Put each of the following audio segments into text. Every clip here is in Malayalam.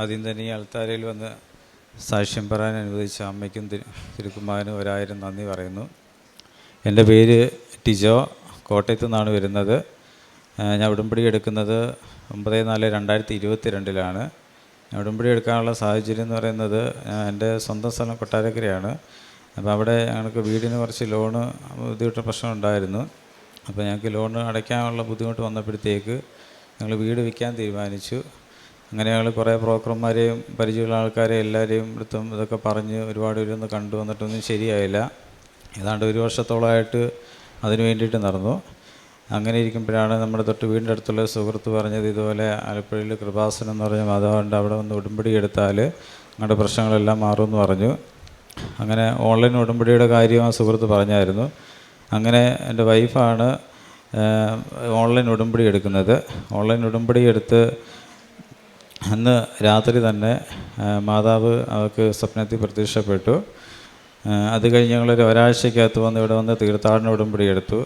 ആദ്യം തന്നെ ഈ അൾത്താരയിൽ വന്ന് സാക്ഷ്യം പറയാൻ അനുവദിച്ച അമ്മയ്ക്കും തിരുക്കുമാനും ഒരായിരം നന്ദി പറയുന്നു. എന്റെ പേര് ടിജോ. കോട്ടയത്തു നിന്നാണ് വരുന്നത്. ഞാൻ ഉടമ്പടി എടുക്കുന്നത് ഒമ്പത് നാല് രണ്ടായിരത്തി ഇരുപത്തി രണ്ടിലാണ് ഞാൻ ഉടമ്പടി എടുക്കാനുള്ള സാഹചര്യം എന്ന് പറയുന്നത് എന്റെ സ്വന്തം സ്ഥലം കൊട്ടാരക്കരയാണ്. അപ്പോൾ അവിടെ ഞങ്ങൾക്ക് വീടിന് കുറച്ച് ലോണ് ബുദ്ധിമുട്ട് പ്രശ്നം ഉണ്ടായിരുന്നു. അപ്പോൾ ഞങ്ങൾക്ക് ലോൺ അടയ്ക്കാനുള്ള ബുദ്ധിമുട്ട് വന്നപ്പോഴത്തേക്ക് ഞങ്ങൾ വീട് വിൽക്കാൻ തീരുമാനിച്ചു. അങ്ങനെ ഞങ്ങൾ കുറേ ബ്രോക്കർമാരെയും പരിചയമുള്ള ആൾക്കാരെയും എല്ലാവരെയും അടുത്തും ഇതൊക്കെ പറഞ്ഞ് ഒരുപാട് പേരൊന്ന് കണ്ടു വന്നിട്ടൊന്നും ശരിയായില്ല. ഏതാണ്ട് ഒരു വർഷത്തോളമായിട്ട് അതിന് വേണ്ടിയിട്ട് നടന്നു. അങ്ങനെ ഇരിക്കുമ്പോഴാണ് നമ്മുടെ തൊട്ട് വീടിന്റെ അടുത്തുള്ള സുഹൃത്ത് പറഞ്ഞത് ഇതുപോലെ ആലപ്പുഴയിൽ കൃപാസനം എന്ന് പറഞ്ഞ മാതാവുണ്ട് അവിടെ വന്ന് ഉടമ്പടി എടുത്താൽ നിങ്ങളുടെ പ്രശ്നങ്ങളെല്ലാം മാറുമെന്ന് പറഞ്ഞു. അങ്ങനെ ഓൺലൈൻ ഉടമ്പടിയുടെ കാര്യം ആ സുഹൃത്ത് പറഞ്ഞായിരുന്നു. അങ്ങനെ എന്റെ വൈഫാണ് ഓൺലൈൻ ഉടമ്പടി എടുക്കുന്നത്. ഓൺലൈൻ ഉടമ്പടി എടുത്ത് അന്ന് രാത്രി തന്നെ മാതാവ് അവർക്ക് സ്വപ്നത്തിൽ പ്രത്യക്ഷപ്പെട്ടു. അത് കഴിഞ്ഞ് ഞങ്ങളൊരു ഒരാഴ്ചക്കകത്ത് വന്ന് ഇവിടെ വന്ന് തീർത്ഥാടന ഉടമ്പടി എടുത്തു.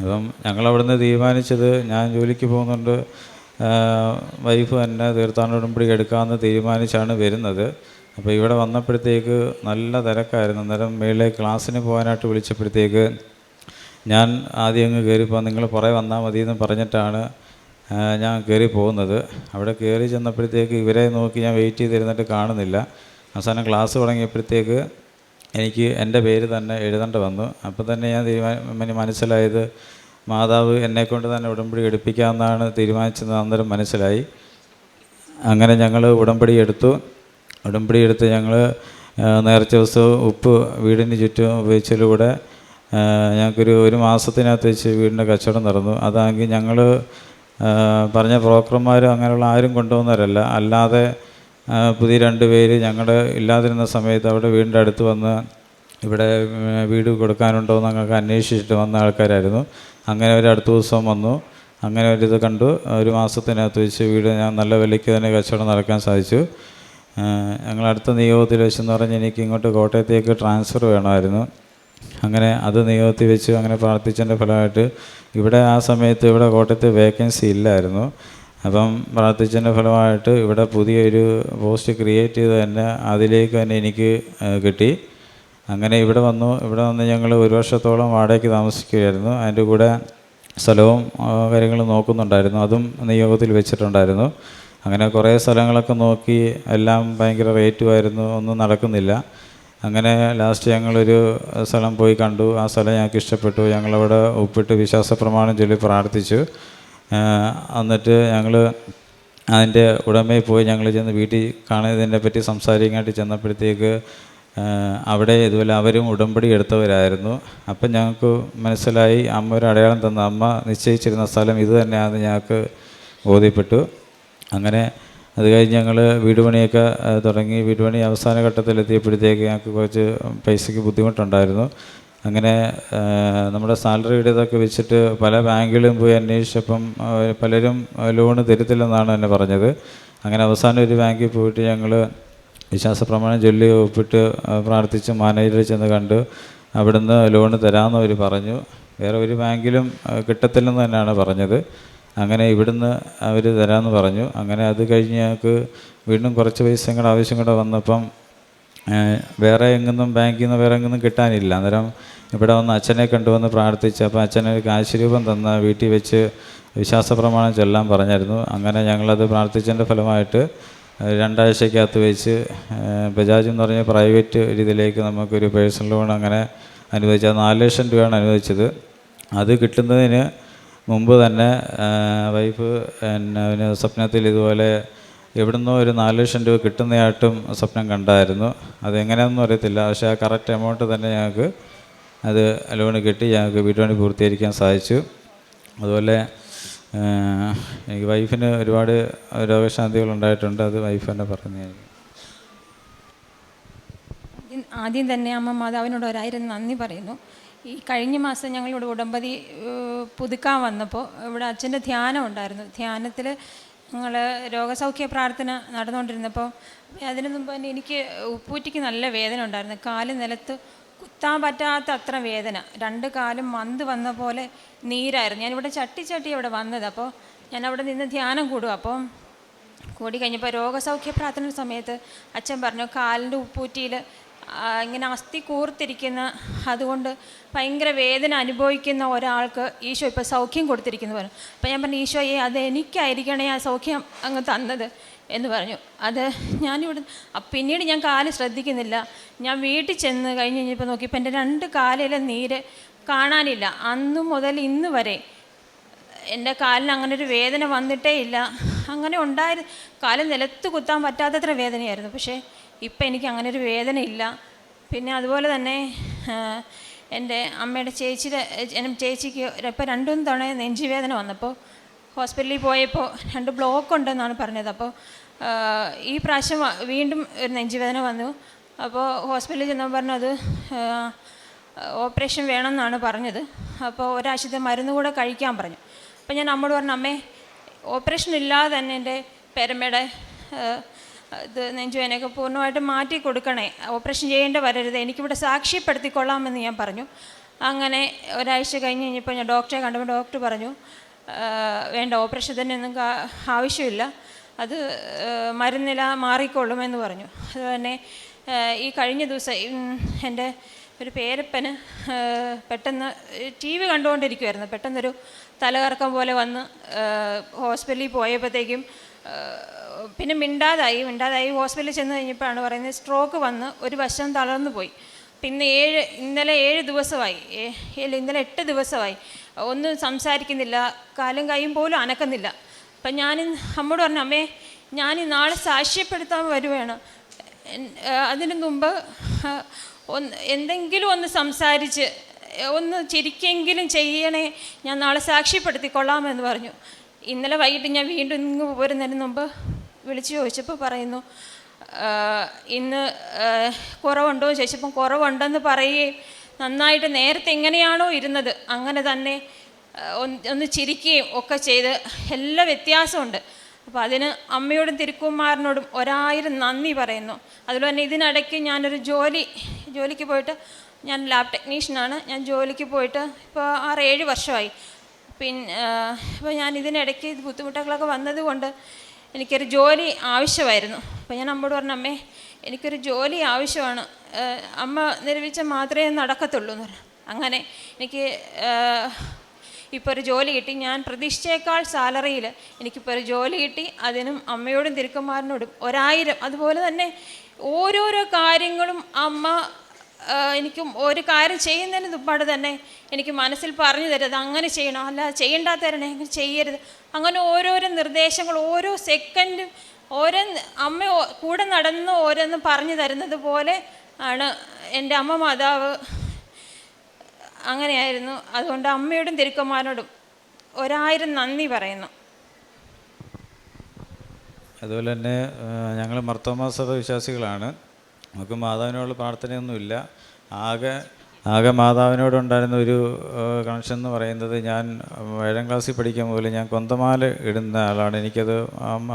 അപ്പം ഞങ്ങളവിടുന്ന് തീരുമാനിച്ചത് ഞാൻ ജോലിക്ക് പോകുന്നുണ്ട് വൈഫ് തന്നെ തീർത്ഥാടന ഉടമ്പടി എടുക്കാമെന്ന് തീരുമാനിച്ചാണ് വരുന്നത്. അപ്പോൾ ഇവിടെ വന്നപ്പോഴത്തേക്ക് നല്ല തിരക്കായിരുന്നു. അന്നേരം മേളിലെ ക്ലാസ്സിന് പോകാനായിട്ട് വിളിച്ചപ്പോഴത്തേക്ക് ഞാൻ ആദ്യം അങ്ങ് കയറിപ്പോൾ നിങ്ങൾ പുറകെ വന്നാൽ മതി എന്ന് പറഞ്ഞിട്ടാണ് ഞാൻ കയറി പോകുന്നത്. അവിടെ കയറി ചെന്നപ്പോഴത്തേക്ക് ഇവരെ നോക്കി ഞാൻ വെയിറ്റ് ചെയ്തിരുന്നിട്ട് കാണുന്നില്ല. അവസാനം ക്ലാസ് തുടങ്ങിയപ്പോഴത്തേക്ക് എനിക്ക് എന്റെ പേര് തന്നെ എഴുതേണ്ട വന്നു. അപ്പോൾ തന്നെ ഞാൻ തീരുമാനം മനസ്സിലായത് മാതാവ് എന്നെക്കൊണ്ട് തന്നെ ഉടമ്പടി എടുപ്പിക്കാമെന്നാണ് തീരുമാനിച്ചത് അന്നേരം മനസ്സിലായി. അങ്ങനെ ഞങ്ങൾ ഉടമ്പടി എടുത്തു. ഉടമ്പടി എടുത്ത് ഞങ്ങൾ നേർച്ച ദിവസം ഉപ്പ് വീടിന് ചുറ്റും ഉപയോഗിച്ചതിലൂടെ ഞങ്ങൾക്കൊരു ഒരു മാസത്തിനകത്ത് വെച്ച് വീടിന്റെ കച്ചവടം നടന്നു. അതാണെങ്കിൽ ഞങ്ങൾ പറഞ്ഞ ബ്രോക്കർമാരും അങ്ങനെയുള്ള ആരും കൊണ്ടുവന്നവരല്ല. അല്ലാതെ പുതിയ രണ്ട് പേര് ഞങ്ങളുടെ ഇല്ലാതിരുന്ന സമയത്ത് അവിടെ വീടിന്റെ അടുത്ത് വന്ന് ഇവിടെ വീട് കൊടുക്കാനുണ്ടോ എന്ന് ഞങ്ങൾക്ക് അന്വേഷിച്ചിട്ട് വന്ന ആൾക്കാരായിരുന്നു. അങ്ങനെ ഒരു അടുത്ത ദിവസം വന്നു. അങ്ങനെ ഒരിത് കണ്ടു. ഒരു മാസത്തിനകത്ത് വെച്ച് വീട് ഞാൻ നല്ല വിലയ്ക്ക് തന്നെ കച്ചവടം നടക്കാൻ സാധിച്ചു. ഞങ്ങൾ അടുത്ത നിയോഗത്തിൽ വെച്ചെന്ന് പറഞ്ഞ് എനിക്ക് ഇങ്ങോട്ട് കോട്ടയത്തേക്ക് ട്രാൻസ്ഫർ വേണമായിരുന്നു. അങ്ങനെ അത് നിയോഗത്തിൽ വെച്ച് അങ്ങനെ പ്രാർത്ഥിച്ചതിന്റെ ഫലമായിട്ട് ഇവിടെ ആ സമയത്ത് ഇവിടെ കോട്ടയത്ത് വേക്കൻസി ഇല്ലായിരുന്നു. അപ്പം പ്രാർത്ഥിച്ചതിന്റെ ഫലമായിട്ട് ഇവിടെ പുതിയൊരു പോസ്റ്റ് ക്രിയേറ്റ് ചെയ്ത് തന്നെ അതിലേക്ക് തന്നെ എനിക്ക് കിട്ടി. അങ്ങനെ ഇവിടെ വന്നു. ഇവിടെ വന്ന് ഞങ്ങൾ ഒരു വർഷത്തോളം വാടകയ്ക്ക് താമസിക്കുകയായിരുന്നു. അതിന്റെ കൂടെ സ്ഥലവും കാര്യങ്ങളും നോക്കുന്നുണ്ടായിരുന്നു. അതും നിയോഗത്തിൽ വെച്ചിട്ടുണ്ടായിരുന്നു. അങ്ങനെ കുറേ സ്ഥലങ്ങളൊക്കെ നോക്കി എല്ലാം ഭയങ്കര റേറ്റുമായിരുന്നു ഒന്നും നടക്കുന്നില്ല. അങ്ങനെ ലാസ്റ്റ് ഞങ്ങളൊരു സ്ഥലം പോയി കണ്ടു. ആ സ്ഥലം ഞങ്ങൾക്ക് ഇഷ്ടപ്പെട്ടു. ഞങ്ങളവിടെ ഒപ്പിട്ട് വിശ്വാസ പ്രമാണം ചൊല്ലി പ്രാർത്ഥിച്ചു. എന്നിട്ട് ഞങ്ങൾ അതിന്റെ ഉടമയിൽ പോയി ഞങ്ങൾ ചെന്ന് വീട്ടിൽ കാണുന്നതിനെ പറ്റി സംസാരിക്കാനായിട്ട് ചെന്നപ്പോഴത്തേക്ക് അവിടെ ഇതുപോലെ അവരും ഉടമ്പടി എടുത്തവരായിരുന്നു. അപ്പം ഞങ്ങൾക്ക് മനസ്സിലായി അമ്മ ഒരു അടയാളം തന്ന അമ്മ നിശ്ചയിച്ചിരുന്ന സ്ഥലം ഇത് തന്നെയാണെന്ന് ഞങ്ങൾക്ക് ബോധ്യപ്പെട്ടു. അങ്ങനെ അത് കഴിഞ്ഞ് ഞങ്ങൾ വീട് പണിയൊക്കെ തുടങ്ങി. വീട് പണി അവസാന ഘട്ടത്തിലെത്തിയപ്പോഴത്തേക്ക് ഞങ്ങൾക്ക് കുറച്ച് പൈസയ്ക്ക് ബുദ്ധിമുട്ടുണ്ടായിരുന്നു. അങ്ങനെ നമ്മുടെ സാലറിയുടെ ഇതൊക്കെ വെച്ചിട്ട് പല ബാങ്കുകളും പോയി അന്വേഷിച്ചപ്പം പലരും ലോണ് തരത്തില്ലെന്നാണ് എന്നെ പറഞ്ഞത്. അങ്ങനെ അവസാനം ഒരു ബാങ്കിൽ പോയിട്ട് ഞങ്ങൾ വിശ്വാസ പ്രമാണം ചൊല്ലി ഒപ്പിട്ട് പ്രാർത്ഥിച്ച് മാനേജറെ ചെന്ന് കണ്ട് അവിടുന്ന് ലോണ് തരാമെന്ന് അവർ പറഞ്ഞു. വേറെ ഒരു ബാങ്കിലും കിട്ടത്തില്ലെന്ന് തന്നെയാണ് പറഞ്ഞത്. അങ്ങനെ ഇവിടുന്ന് അവർ തരാമെന്ന് പറഞ്ഞു. അങ്ങനെ അത് കഴിഞ്ഞ് ഞങ്ങൾക്ക് വീണ്ടും കുറച്ച് പൈസ കൂടെ ആവശ്യം കൂടെ വന്നപ്പം വേറെ എങ്ങൊന്നും ബാങ്കിൽ നിന്ന് വേറെ എങ്ങൊന്നും കിട്ടാനില്ല. അന്നേരം ഇവിടെ വന്ന് അച്ഛനെ കണ്ടുവന്ന് പ്രാർത്ഥിച്ച് അപ്പോൾ കാശ് കാശുരൂപം തന്ന വീട്ടിൽ വെച്ച് വിശ്വാസ പ്രമാണം ചെല്ലാൻ പറഞ്ഞായിരുന്നു. അങ്ങനെ ഞങ്ങളത് പ്രാർത്ഥിച്ചതിന്റെ ഫലമായിട്ട് രണ്ടാഴ്ചക്കകത്ത് വെച്ച് ബജാജ് എന്ന് പറഞ്ഞ പ്രൈവറ്റ് രീതിയിലേക്ക് നമുക്കൊരു പേഴ്സണൽ ലോൺ അങ്ങനെ അനുവദിച്ചത് നാല് ലക്ഷം രൂപയാണ് അനുവദിച്ചത്. അത് കിട്ടുന്നതിന് മുമ്പ് തന്നെ വൈഫ് അവന് സ്വപ്നത്തിൽ ഇതുപോലെ എവിടുന്നോ ഒരു നാല് ലക്ഷം രൂപ കിട്ടുന്നതായിട്ടും സ്വപ്നം കണ്ടായിരുന്നു. അതെങ്ങനെയാണെന്നും അറിയത്തില്ല. പക്ഷേ ആ കറക്റ്റ് എമൗണ്ട് തന്നെ ഞങ്ങൾക്ക് അത് ലോണ് കിട്ടി ഞങ്ങൾക്ക് വീട്ടു പണി പൂർത്തീകരിക്കാൻ സാധിച്ചു. അതുപോലെ എനിക്ക് വൈഫിന് ഒരുപാട് രോഗശാന്തികൾ ഉണ്ടായിട്ടുണ്ട്. അത് വൈഫ് തന്നെ പറഞ്ഞു ആദ്യം തന്നെ അമ്മ മാതാവിനോട് ഒരായിരം നന്ദി പറയുന്നു. ഈ കഴിഞ്ഞ മാസം ഞങ്ങളിവിടെ ഉടമ്പതി പുതുക്കാൻ വന്നപ്പോൾ ഇവിടെ അച്ഛന്റെ ധ്യാനം ഉണ്ടായിരുന്നു. ധ്യാനത്തിൽ ഞങ്ങൾ രോഗസൗഖ്യ പ്രാർത്ഥന നടന്നുകൊണ്ടിരുന്നപ്പോൾ അതിനു മുമ്പ് തന്നെ എനിക്ക് ഉപ്പൂറ്റിക്ക് നല്ല വേദന ഉണ്ടായിരുന്നു. കാൽ നിലത്ത് കുത്താൻ പറ്റാത്ത അത്ര വേദന. രണ്ട് കാലും മന്ത് വന്ന പോലെ നീരായിരുന്നു. ഞാനിവിടെ ചട്ടി ചട്ടി അവിടെ വന്നത്. അപ്പോൾ ഞാൻ അവിടെ നിന്ന് ധ്യാനം കൂടും. അപ്പോൾ കൂടി കഴിഞ്ഞപ്പോൾ രോഗസൗഖ്യ പ്രാർത്ഥന സമയത്ത് അച്ഛൻ പറഞ്ഞു കാലിന്റെ ഉപ്പൂറ്റിയിൽ ഇങ്ങനെ അസ്ഥി കൂർത്തിരിക്കുന്ന അതുകൊണ്ട് ഭയങ്കര വേദന അനുഭവിക്കുന്ന ഒരാൾക്ക് ഈശോ ഇപ്പോൾ സൗഖ്യം കൊടുത്തിരിക്കുന്നു പറഞ്ഞു. അപ്പോൾ ഞാൻ പറഞ്ഞു ഈശോയെ അത് എനിക്കായിരിക്കണേ ആ സൗഖ്യം അങ്ങ് തന്നത് എന്ന് പറഞ്ഞു. അത് ഞാനിവിടെ പിന്നീട് ഞാൻ കാൽ ശ്രദ്ധിക്കുന്നില്ല. ഞാൻ വീട്ടിൽ ചെന്ന് കഴിഞ്ഞ് കഴിഞ്ഞപ്പോൾ നോക്കിയപ്പോൾ എന്റെ രണ്ട് കാലിലെ നീര് കാണാനില്ല. അന്നു മുതൽ ഇന്ന് വരെ എന്റെ കാലിന് അങ്ങനെ ഒരു വേദന വന്നിട്ടേ ഇല്ല. അങ്ങനെ ഉണ്ടായിരുന്നു കാൽ നിലത്ത് കുത്താൻ പറ്റാത്തത്ര വേദനയായിരുന്നു. പക്ഷേ ഇപ്പം എനിക്ക് അങ്ങനെ ഒരു വേദന ഇല്ല പിന്നെ അതുപോലെ തന്നെ എന്റെ അമ്മയുടെ ചേച്ചിയുടെ ചേച്ചിക്ക് ഇപ്പം രണ്ടും തവണ നെഞ്ചുവേദന വന്നപ്പോൾ ഹോസ്പിറ്റലിൽ പോയപ്പോൾ രണ്ട് ബ്ലോക്ക് ഉണ്ടെന്നാണ് പറഞ്ഞത്. അപ്പോൾ ഈ പ്രാവശ്യം വീണ്ടും ഒരു നെഞ്ചുവേദന വന്നു. അപ്പോൾ ഹോസ്പിറ്റലിൽ ചെന്നപ്പോൾ പറഞ്ഞു അത് ഓപ്പറേഷൻ വേണമെന്നാണ് പറഞ്ഞത്. അപ്പോൾ ഒരാഴ്ചത്തെ മരുന്ന് കൂടെ കഴിക്കാൻ പറഞ്ഞു. അപ്പോൾ ഞാൻ അമ്മോട് പറഞ്ഞു അമ്മേ ഓപ്പറേഷൻ ഇല്ലാതെ തന്നെ എന്റെ പെരമയുടെ ഇത് നെഞ്ചുവേനൊക്കെ പൂർണമായിട്ട് മാറ്റി കൊടുക്കണേ. ഓപ്പറേഷൻ ചെയ്യേണ്ട വരരുത്. എനിക്കിവിടെ സാക്ഷ്യപ്പെടുത്തിക്കൊള്ളാമെന്ന് ഞാൻ പറഞ്ഞു. അങ്ങനെ ഒരാഴ്ച കഴിഞ്ഞ് കഴിഞ്ഞപ്പോൾ ഞാൻ ഡോക്ടറെ കണ്ടപ്പോൾ ഡോക്ടർ പറഞ്ഞു വേണ്ട ഓപ്പറേഷൻ തന്നെ ഒന്നും ആവശ്യമില്ല. അത് മരുന്നില മാറിക്കൊള്ളുമെന്ന് പറഞ്ഞു. അതുതന്നെ ഈ കഴിഞ്ഞ ദിവസം എന്റെ ഒരു പേരപ്പന് പെട്ടെന്ന് ടി വി കണ്ടുകൊണ്ടിരിക്കുമായിരുന്നു പെട്ടെന്നൊരു തലകറക്കം പോലെ വന്ന് ഹോസ്പിറ്റലിൽ പോയപ്പോഴത്തേക്കും പിന്നെ മിണ്ടാതായി മിണ്ടാതായി ഹോസ്പിറ്റലിൽ ചെന്ന് കഴിഞ്ഞപ്പോഴാണ് പറയുന്നത് സ്ട്രോക്ക് വന്ന് ഒരു വശം തളർന്നു പോയി. പിന്നെ ഏഴ് ഇന്നലെ ഏഴ് ദിവസമായി. ഇന്നലെ എട്ട് ദിവസമായി. ഒന്നും സംസാരിക്കുന്നില്ല കാലും കൈയും പോലും അനക്കുന്നില്ല. അപ്പം ഞാൻ അമ്മോട് പറഞ്ഞു അമ്മേ ഞാൻ നാളെ സാക്ഷ്യപ്പെടുത്താൻ വരുവാണ്. അതിനു മുമ്പ് ഒന്ന് എന്തെങ്കിലും ഒന്ന് സംസാരിച്ച് ഒന്ന് ചിരിക്കെങ്കിലും ചെയ്യണേ ഞാൻ നാളെ സാക്ഷ്യപ്പെടുത്തിക്കൊള്ളാമെന്ന് പറഞ്ഞു. ഇന്നലെ വൈകിട്ട് ഞാൻ വീണ്ടും ഇങ്ങ് പോരുന്നതിന് മുമ്പ് വിളിച്ചു ചോദിച്ചപ്പോൾ പറയുന്നു ഇന്ന് കുറവുണ്ടോ? ചോദിച്ചപ്പം കുറവുണ്ടെന്ന് പറയുകയും നന്നായിട്ട് നേരത്തെ എങ്ങനെയാണോ ഇരുന്നത് അങ്ങനെ തന്നെ ഒന്ന് ചിരിക്കുകയും ഒക്കെ ചെയ്ത് എല്ലാ വ്യത്യാസമുണ്ട് അപ്പോൾ അതിന് അമ്മയോടും തിരുക്കുമാറിനോടും ഒരായിരം നന്ദി പറയുന്നു. അതുപോലെ തന്നെ ഇതിനിടയ്ക്ക് ഞാനൊരു ജോലി ജോലിക്ക് പോയിട്ട് ഞാൻ ലാബ് ടെക്നീഷ്യനാണ്. ഞാൻ ജോലിക്ക് പോയിട്ട് ഇപ്പോൾ ആറ് ഏഴ് വർഷമായി. പിന്നെ അപ്പോൾ ഞാൻ ഇതിനിടയ്ക്ക് ഇത് ബുദ്ധിമുട്ടുകളൊക്കെ വന്നതുകൊണ്ട് എനിക്കൊരു ജോലി ആവശ്യമായിരുന്നു. അപ്പോൾ ഞാൻ അമ്മോട് പറഞ്ഞു അമ്മേ എനിക്കൊരു ജോലി ആവശ്യമാണ്. അമ്മ നിരവിച്ച മാത്രമേ നടക്കത്തുള്ളൂ എന്ന് പറഞ്ഞു. അങ്ങനെ എനിക്ക് ഇപ്പോൾ ഒരു ജോലി കിട്ടി. ഞാൻ പ്രതീക്ഷിച്ചേക്കാൾ സാലറിയിൽ എനിക്കിപ്പോൾ ഒരു ജോലി കിട്ടി. അതിനും അമ്മയോടും തിരുക്കുമാരനോടും ഒരായിരം. അതുപോലെ തന്നെ ഓരോരോ കാര്യങ്ങളും അമ്മ എനിക്ക് ഒരു കാര്യം ചെയ്യുന്നതിന് മുമ്പാട് തന്നെ എനിക്ക് മനസ്സിൽ പറഞ്ഞു തരരുത് അങ്ങനെ ചെയ്യണം? അല്ല ചെയ്യണ്ടാത്ത തരണേ അങ്ങനെ ചെയ്യരുത്. അങ്ങനെ ഓരോരോ നിർദ്ദേശങ്ങൾ ഓരോ സെക്കൻഡും ഓരോ അമ്മ കൂടെ നടന്ന് ഓരോന്ന് പറഞ്ഞു തരുന്നത് പോലെ ആണ് എന്റെ അമ്മ മാതാവ്. അങ്ങനെയായിരുന്നു. അതുകൊണ്ട് അമ്മയോടും തിരുക്കന്മാരോടും ഒരായിരം നന്ദി പറയുന്നു. അതുപോലെ തന്നെ ഞങ്ങൾ മർത്തോമാ സഭ വിശ്വാസികളാണ്. നമുക്ക് മാതാവിനോടുള്ള പ്രാർത്ഥനയൊന്നുമില്ല. ആകെ ആകെ മാതാവിനോടുണ്ടായിരുന്ന ഒരു കണക്ഷൻ എന്ന് പറയുന്നത് ഞാൻ ഏഴാം ക്ലാസ്സിൽ പഠിക്കാൻ മുതൽ ഞാൻ കൊന്തമാല ഇടുന്ന ആളാണ്. എനിക്കത്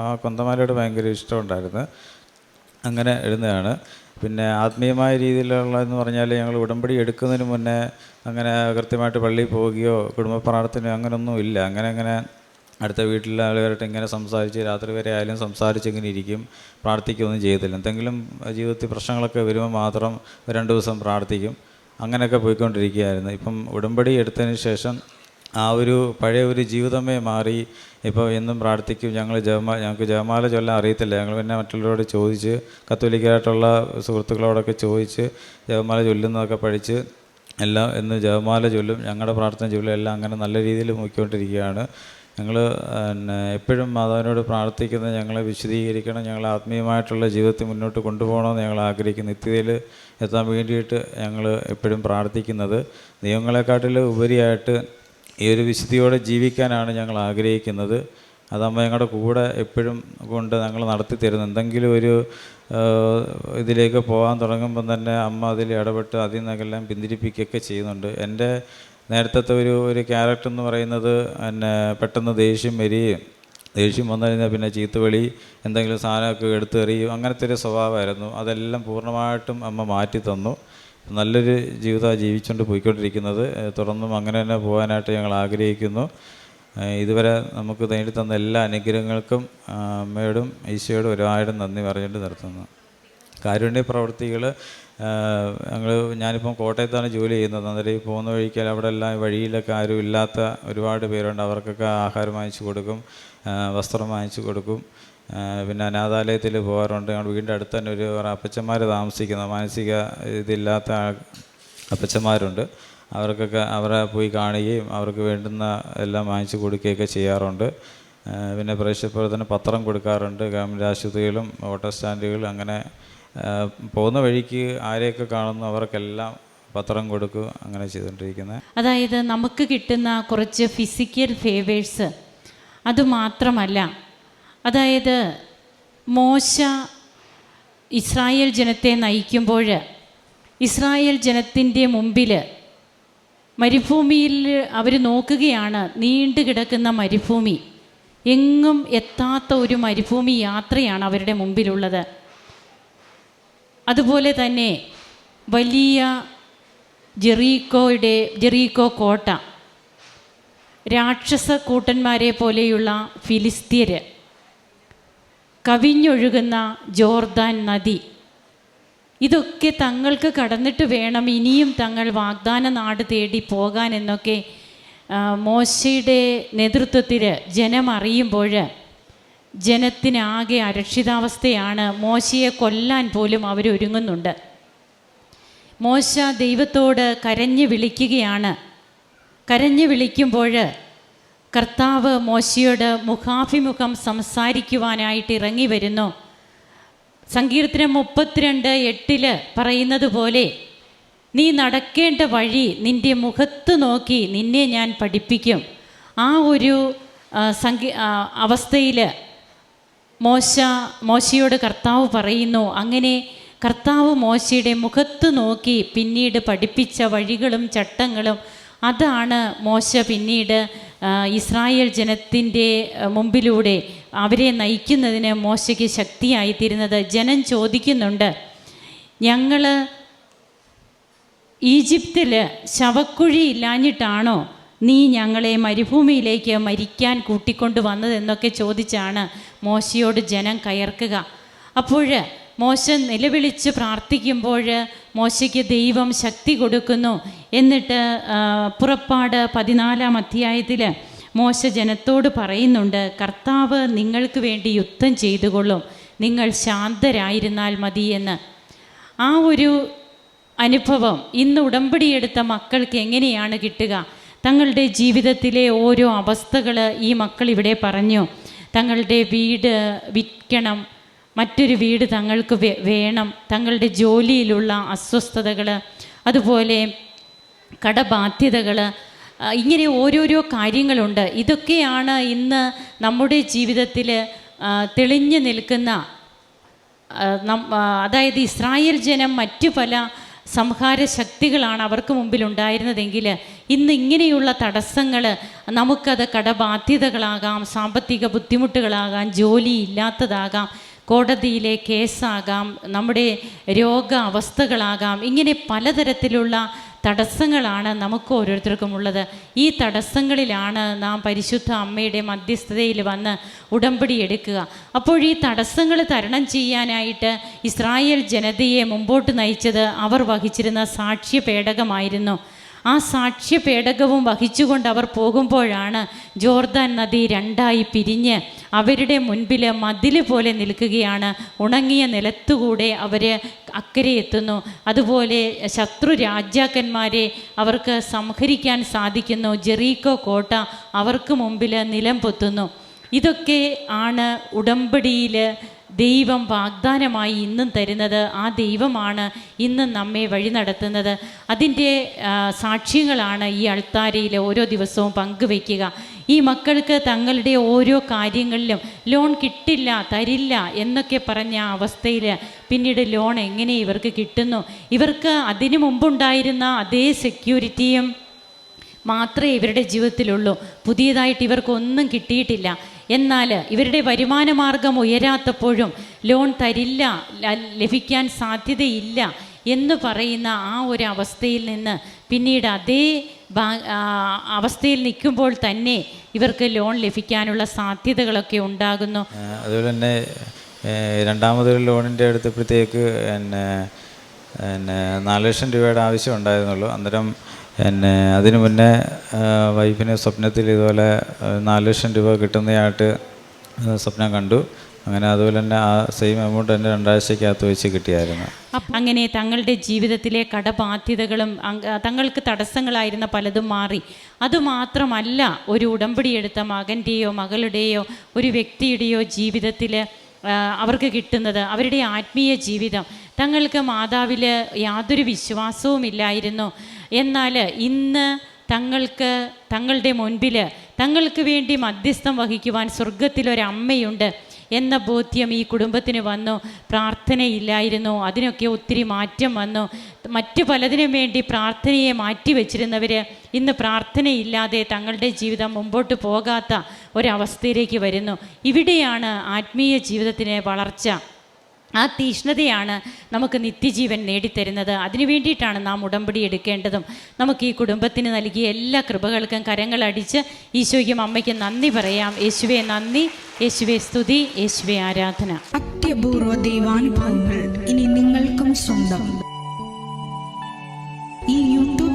ആ കൊന്തമാലയോട് ഭയങ്കര ഇഷ്ടമുണ്ടായിരുന്നു. അങ്ങനെ ഇടുന്നതാണ്. പിന്നെ ആത്മീയമായ രീതിയിലുള്ള എന്ന് പറഞ്ഞാൽ ഞങ്ങൾ ഉടമ്പടി എടുക്കുന്നതിന് മുന്നേ അങ്ങനെ കൃത്യമായിട്ട് പള്ളിയിൽ പോവുകയോ കുടുംബ പ്രാർത്ഥനയോ അങ്ങനെയൊന്നും ഇല്ല അങ്ങനെ അങ്ങനെ അടുത്ത വീട്ടിലെ ആളുകാരായിട്ട് ഇങ്ങനെ സംസാരിച്ച് രാത്രി വരെ ആയാലും സംസാരിച്ച് ഇങ്ങനെ ഇരിക്കും പ്രാർത്ഥിക്കുകയൊന്നും ചെയ്യത്തില്ല. എന്തെങ്കിലും ജീവിതത്തിൽ പ്രശ്നങ്ങളൊക്കെ വരുമ്പോൾ മാത്രം രണ്ട് ദിവസം പ്രാർത്ഥിക്കും. അങ്ങനെയൊക്കെ പോയിക്കൊണ്ടിരിക്കുകയായിരുന്നു. ഇപ്പം ഉടമ്പടി എടുത്തതിന് ശേഷം ആ ഒരു പഴയ ഒരു ജീവിതമേ മാറി. ഇപ്പോൾ എന്നും പ്രാർത്ഥിക്കും. ഞങ്ങൾ ജപമാല ഞങ്ങൾക്ക് ജപമാല ചൊല്ലാൻ അറിയത്തില്ല. ഞങ്ങൾ പിന്നെ മറ്റുള്ളവരോട് ചോദിച്ച് കത്തോലിക്കായിട്ടുള്ള സുഹൃത്തുക്കളോടൊക്കെ ചോദിച്ച് ജപമാല ചൊല്ലുന്നതൊക്കെ പഠിച്ച് എല്ലാം എന്നും ജപമാല ചൊല്ലും ഞങ്ങളുടെ പ്രാർത്ഥന ചൊല്ലും എല്ലാം അങ്ങനെ നല്ല രീതിയിൽ നോക്കിക്കൊണ്ടിരിക്കുകയാണ് ഞങ്ങൾ പിന്നെ എപ്പോഴും മാതാവിനോട് പ്രാർത്ഥിക്കുന്നത് ഞങ്ങളെ വിശദീകരിക്കണം ഞങ്ങൾ ആത്മീയമായിട്ടുള്ള ജീവിതത്തിൽ മുന്നോട്ട് കൊണ്ടുപോകണമെന്ന് ഞങ്ങൾ ആഗ്രഹിക്കുന്നു. നിത്യതയിൽ എത്താൻ വേണ്ടിയിട്ട് ഞങ്ങൾ എപ്പോഴും പ്രാർത്ഥിക്കുന്നത്. നിയമങ്ങളെക്കാട്ടിൽ ഉപരിയായിട്ട് ഈ ഒരു വിശുദ്ധിയോടെ ജീവിക്കാനാണ് ഞങ്ങൾ ആഗ്രഹിക്കുന്നത്. അതമ്മ ഞങ്ങളുടെ കൂടെ എപ്പോഴും കൊണ്ട് ഞങ്ങൾ നടത്തി തരുന്നു. എന്തെങ്കിലും ഒരു ഇതിലേക്ക് പോകാൻ തുടങ്ങുമ്പം തന്നെ അമ്മ അതിൽ ഇടപെട്ട് അതിൽ നിന്നൊക്കെല്ലാം പിന്തിരിപ്പിക്കുകയൊക്കെ ചെയ്യുന്നുണ്ട്. എന്റെ നേരത്തെ ഒരു ഒരു ക്യാരക്ടർ എന്ന് പറയുന്നത് പിന്നെ പെട്ടെന്ന് ദേഷ്യം വരികയും ദേഷ്യം വന്നു കഴിഞ്ഞാൽ പിന്നെ ചീത്തവിളി എന്തെങ്കിലും സാധനമൊക്കെ എടുത്തു എറിയും അങ്ങനത്തെ ഒരു സ്വഭാവമായിരുന്നു. അതെല്ലാം പൂർണമായിട്ടും അമ്മ മാറ്റി തന്നു. നല്ലൊരു ജീവിതമാണ് ജീവിച്ചുകൊണ്ട് പോയിക്കൊണ്ടിരിക്കുന്നത്. തുടർന്നും അങ്ങനെ തന്നെ പോകാനായിട്ട് ഞങ്ങൾ ആഗ്രഹിക്കുന്നു. ഇതുവരെ നമുക്ക് നേടി തന്ന എല്ലാ അനുഗ്രഹങ്ങൾക്കും അമ്മയോടും ഈശോയോടും ഒരുപാട് നന്ദി പറഞ്ഞിട്ട് നിർത്തുന്നു. കാരുണ്യ പ്രവൃത്തികൾ ഞങ്ങൾ ഞാനിപ്പം കോട്ടയത്താണ് ജോലി ചെയ്യുന്നത്. അന്നേരം ഈ പോകുന്ന വഴിക്ക് അവിടെ എല്ലാം വഴിയിലൊക്കെ ആരും ഇല്ലാത്ത ഒരുപാട് പേരുണ്ട്. അവർക്കൊക്കെ ആഹാരം വാങ്ങിച്ചു കൊടുക്കും വസ്ത്രം വാങ്ങിച്ചു കൊടുക്കും. പിന്നെ അനാഥാലയത്തിൽ പോകാറുണ്ട്. ഞങ്ങൾ വീടിന്റെ അടുത്ത് തന്നെ ഒരു അപ്പച്ചന്മാർ താമസിക്കുന്ന. മാനസിക ഇതില്ലാത്ത അപ്പച്ചന്മാരുണ്ട്. അവർക്കൊക്കെ അവരെ പോയി കാണുകയും അവർക്ക് വേണ്ടുന്ന എല്ലാം വാങ്ങിച്ചു കൊടുക്കുകയൊക്കെ ചെയ്യാറുണ്ട്. പിന്നെ പ്രേക്ഷപ്രവർത്തനം പത്രം കൊടുക്കാറുണ്ട്. ഗവൺമെന്റ് ആശുപത്രികളും ഓട്ടോ സ്റ്റാൻഡുകൾ അങ്ങനെ പോകുന്ന വഴിക്ക് ആരെയൊക്കെ കാണുന്നു അവർക്കെല്ലാം പത്രം കൊടുക്കുക അങ്ങനെ ചെയ്തുകൊണ്ടിരിക്കുന്നത് അതായത് നമുക്ക് കിട്ടുന്ന കുറച്ച് ഫിസിക്കൽ ഫേവേഴ്സ് അത് മാത്രമല്ല. അതായത് മോശ ഇസ്രായേൽ ജനത്തെ നയിക്കുമ്പോൾ ഇസ്രായേൽ ജനത്തിന്റെ മുമ്പിൽ മരുഭൂമിയിൽ അവർ നോക്കുകയാണ് നീണ്ടു കിടക്കുന്ന മരുഭൂമി. എങ്ങും എത്താത്ത ഒരു മരുഭൂമി യാത്രയാണ് അവരുടെ മുമ്പിലുള്ളത്. അതുപോലെ തന്നെ വലിയ ജെറീക്കോയുടെ ജെറീക്കോ കോട്ട രാക്ഷസ കൂട്ടന്മാരെ പോലെയുള്ള ഫിലിസ്തീര് കവിഞ്ഞൊഴുകുന്ന ജോർദാൻ നദി ഇതൊക്കെ തങ്ങൾക്ക് കടന്നിട്ട് വേണം ഇനിയും തങ്ങൾ വാഗ്ദാന നാട് തേടി പോകാൻ എന്നൊക്കെ മോശയുടെ നേതൃത്വത്തിൽ ജനം അറിയുമ്പോൾ ജനത്തിനാകെ അരക്ഷിതാവസ്ഥയാണ് മോശയെ കൊല്ലാൻ പോലും അവരൊരുങ്ങുന്നുണ്ട്. മോശ ദൈവത്തോട് കരഞ്ഞു വിളിക്കുകയാണ്. കരഞ്ഞു വിളിക്കുമ്പോൾ കർത്താവ് മോശയോട് മുഖാഭിമുഖം സംസാരിക്കുവാനായിട്ട് ഇറങ്ങി വരുന്നു. സങ്കീർത്തനം മുപ്പത്തിരണ്ട് എട്ടിൽ പറയുന്നത് പോലെ നീ നടക്കേണ്ട വഴി നിന്റെ മുഖത്ത് നോക്കി നിന്നെ ഞാൻ പഠിപ്പിക്കും. ആ ഒരു സംഗീ അവസ്ഥയിൽ മോശ മോശയോട് കർത്താവ് പറയുന്നു അങ്ങനെ കർത്താവ് മോശയുടെ മുഖത്ത് നോക്കി പിന്നീട് പഠിപ്പിച്ച വഴികളും ചട്ടങ്ങളും അതാണ് മോശ പിന്നീട് ഇസ്രായേൽ ജനത്തിന്റെ മുമ്പിലൂടെ അവരെ നയിക്കുന്നതിന് മോശയ്ക്ക് ശക്തിയായിത്തീരുന്നത്. ജനം ചോദിക്കുന്നുണ്ട് ഞങ്ങൾ ഈജിപ്തിൽ ശവക്കുഴി ഇല്ലാഞ്ഞിട്ടാണോ നീ ഞങ്ങളെ മരുഭൂമിയിലേക്ക് മരിക്കാൻ കൂട്ടിക്കൊണ്ട് വന്നതെന്നൊക്കെ ചോദിച്ചാണ് മോശയോട് ജനം കയർക്കുക. അപ്പോൾ മോശ നിലവിളിച്ച് പ്രാർത്ഥിക്കുമ്പോൾ മോശയ്ക്ക് ദൈവം ശക്തി കൊടുക്കുന്നു. എന്നിട്ട് പുറപ്പാട് പതിനാലാം അധ്യായത്തിൽ മോശ ജനത്തോട് പറയുന്നുണ്ട് കർത്താവ് നിങ്ങൾക്ക് വേണ്ടി യുദ്ധം ചെയ്തുകൊള്ളും. നിങ്ങൾ ശാന്തരായിരുന്നാൽ മതിയെന്ന് ആ ഒരു അനുഭവം ഇന്ന് ഉടമ്പടിയെടുത്ത മക്കൾക്ക് എങ്ങനെയാണ് കിട്ടുക? തങ്ങളുടെ ജീവിതത്തിലെ ഓരോ അവസ്ഥകൾ ഈ മക്കൾ ഇവിടെ പറഞ്ഞു. തങ്ങളുടെ വീട് വിൽക്കണം മറ്റൊരു വീട് തങ്ങൾക്ക് വേണം. തങ്ങളുടെ ജോലിയിലുള്ള അസ്വസ്ഥതകൾ അതുപോലെ കടബാധ്യതകൾ ഇങ്ങനെ ഓരോരോ കാര്യങ്ങളുണ്ട്. ഇതൊക്കെയാണ് ഇന്ന് നമ്മുടെ ജീവിതത്തിൽ തെളിഞ്ഞു നിൽക്കുന്ന അതായത് ഇസ്രായേൽ ജനം മറ്റു പല സംഹാര ശക്തികളാണ് അവർക്ക് മുമ്പിൽ ഉണ്ടായിരുന്നതെങ്കിൽ ഇന്ന് ഇങ്ങനെയുള്ള തടസ്സങ്ങൾ നമുക്കത് കടബാധ്യതകളാകാം സാമ്പത്തിക ബുദ്ധിമുട്ടുകളാകാം ജോലി ഇല്ലാത്തതാകാം കോടതിയിലെ കേസാകാം നമ്മുടെ രോഗ അവസ്ഥകളാകാം ഇങ്ങനെ പലതരത്തിലുള്ള തടസ്സങ്ങളാണ് നമുക്ക് ഓരോരുത്തർക്കും ഉള്ളത്. ഈ തടസ്സങ്ങളിലാണ് നാം പരിശുദ്ധ അമ്മയുടെ മധ്യസ്ഥതയിൽ വന്ന് ഉടമ്പടി എടുക്കുക. അപ്പോൾ ഈ തടസ്സങ്ങൾ തരണം ചെയ്യാനായിട്ട് ഇസ്രായേൽ ജനതയെ മുമ്പോട്ട് നയിച്ചത് അവർ വഹിച്ചിരുന്ന സാക്ഷ്യ പേടകമായിരുന്നു ആ സാക്ഷ്യ പേടകവും വഹിച്ചുകൊണ്ട് അവർ പോകുമ്പോഴാണ് ജോർദാൻ നദി രണ്ടായി പിരിഞ്ഞ് അവരുടെ മുൻപിൽ മതിൽ പോലെ നിൽക്കുകയാണ്. ഉണങ്ങിയ നിലത്തുകൂടെ അവർ അക്കരെ എത്തുന്നു. അതുപോലെ ശത്രു രാജാക്കന്മാരെ അവർക്ക് സംഹരിക്കാൻ സാധിക്കുന്നു. ജെറീക്കോ കോട്ട അവർക്ക് മുമ്പിൽ നിലം പൊത്തുന്നു. ഇതൊക്കെ ആണ് ഉടമ്പടിയിൽ ദൈവം വാഗ്ദാനമായി ഇന്നും തരുന്നത് ആ ദൈവമാണ് ഇന്നും നമ്മെ വഴി നടത്തുന്നത്. അതിന്റെ സാക്ഷ്യങ്ങളാണ് ഈ അൾത്താരയിൽ ഓരോ ദിവസവും പങ്കുവയ്ക്കുക. ഈ മക്കൾക്ക് തങ്ങളുടെ ഓരോ കാര്യങ്ങളിലും ലോൺ കിട്ടില്ല തരില്ല എന്നൊക്കെ പറഞ്ഞ അവസ്ഥയിൽ പിന്നീട് ലോൺ എങ്ങനെ ഇവർക്ക് കിട്ടുന്നു? ഇവർക്ക് അതിനു മുമ്പുണ്ടായിരുന്ന അതേ സെക്യൂരിറ്റിയും മാത്രമേ ഇവരുടെ ജീവിതത്തിലുള്ളൂ. പുതിയതായിട്ട് ഇവർക്കൊന്നും കിട്ടിയിട്ടില്ല. എന്നാൽ ഇവരുടെ വരുമാന മാർഗം ഉയരാത്തപ്പോഴും ലോൺ തരില്ല ലഭിക്കാൻ സാധ്യതയില്ല എന്ന് പറയുന്ന ആ ഒരു അവസ്ഥയിൽ നിന്ന് പിന്നീട് അതേ അവസ്ഥയിൽ നിൽക്കുമ്പോൾ തന്നെ ഇവർക്ക് ലോൺ ലഭിക്കാനുള്ള സാധ്യതകളൊക്കെ ഉണ്ടാകുന്നു. അതുപോലെ തന്നെ രണ്ടാമതൊരു ലോണിന്റെ അടുത്തപ്പോഴത്തേക്ക് എന്നെ പിന്നെ നാല് ലക്ഷം രൂപയുടെ ആവശ്യം ഉണ്ടായിരുന്നുള്ളൂ. അന്നേരം എന്നെ അതിനു മുന്നേ വൈഫിന് സ്വപ്നത്തിൽ ഇതുപോലെ നാല് ലക്ഷം രൂപ കിട്ടുന്നതായിട്ട് സ്വപ്നം കണ്ടു. അങ്ങനെ അതുപോലെ തന്നെ ആ സെയിം എമൗണ്ട് തന്നെ രണ്ടാഴ്ചക്കകത്ത് വെച്ച് കിട്ടിയായിരുന്നു. അങ്ങനെ തങ്ങളുടെ ജീവിതത്തിലെ കടബാധ്യതകളും തങ്ങൾക്ക് തടസ്സങ്ങളായിരുന്ന പലതും മാറി. അതുമാത്രമല്ല ഒരു ഉടമ്പടി എടുത്ത മകന്റെയോ മകളുടെയോ ഒരു വ്യക്തിയുടെയോ ജീവിതത്തിൽ അവർക്ക് കിട്ടുന്നത് അവരുടെ ആത്മീയ ജീവിതം. തങ്ങൾക്ക് മാതാവിൽ യാതൊരു വിശ്വാസവുമില്ലായിരുന്നു. എന്നാൽ ഇന്ന് തങ്ങൾക്ക് തങ്ങളുടെ മുൻപിൽ തങ്ങൾക്ക് വേണ്ടി മധ്യസ്ഥം വഹിക്കുവാൻ സ്വർഗത്തിലൊരമ്മയുണ്ട് എന്ന ബോധ്യം ഈ കുടുംബത്തിന് വന്നു. പ്രാർത്ഥനയില്ലായിരുന്നു. അതിനൊക്കെ ഒത്തിരി മാറ്റം വന്നു. മറ്റു പലതിനും വേണ്ടി പ്രാർത്ഥനയെ മാറ്റിവെച്ചിരുന്നവർ ഇന്ന് പ്രാർത്ഥനയില്ലാതെ തങ്ങളുടെ ജീവിതം മുമ്പോട്ട് പോകാത്ത ഒരവസ്ഥയിലേക്ക് വരുന്നു. ഇവിടെയാണ് ആത്മീയ ജീവിതത്തിന് വളർച്ച. ആ തീഷ്ണതയാണ് നമുക്ക് നിത്യജീവൻ നേടിത്തരുന്നത്. അതിനു വേണ്ടിയിട്ടാണ് നാം ഉടമ്പടി എടുക്കേണ്ടതും. നമുക്ക് ഈ കുടുംബത്തിന് നൽകിയ എല്ലാ കൃപകൾക്കും കരങ്ങളടിച്ച് ഈശോയ്ക്കും അമ്മയ്ക്കും നന്ദി പറയാം. യേശുവെ നന്ദി. യേശുവെ സ്തുതി. യേശുവെ ആരാധന. അത്യപൂർവ ദൈവാനുഭവങ്ങൾ ഇനി നിങ്ങൾക്കും സ്വന്തം.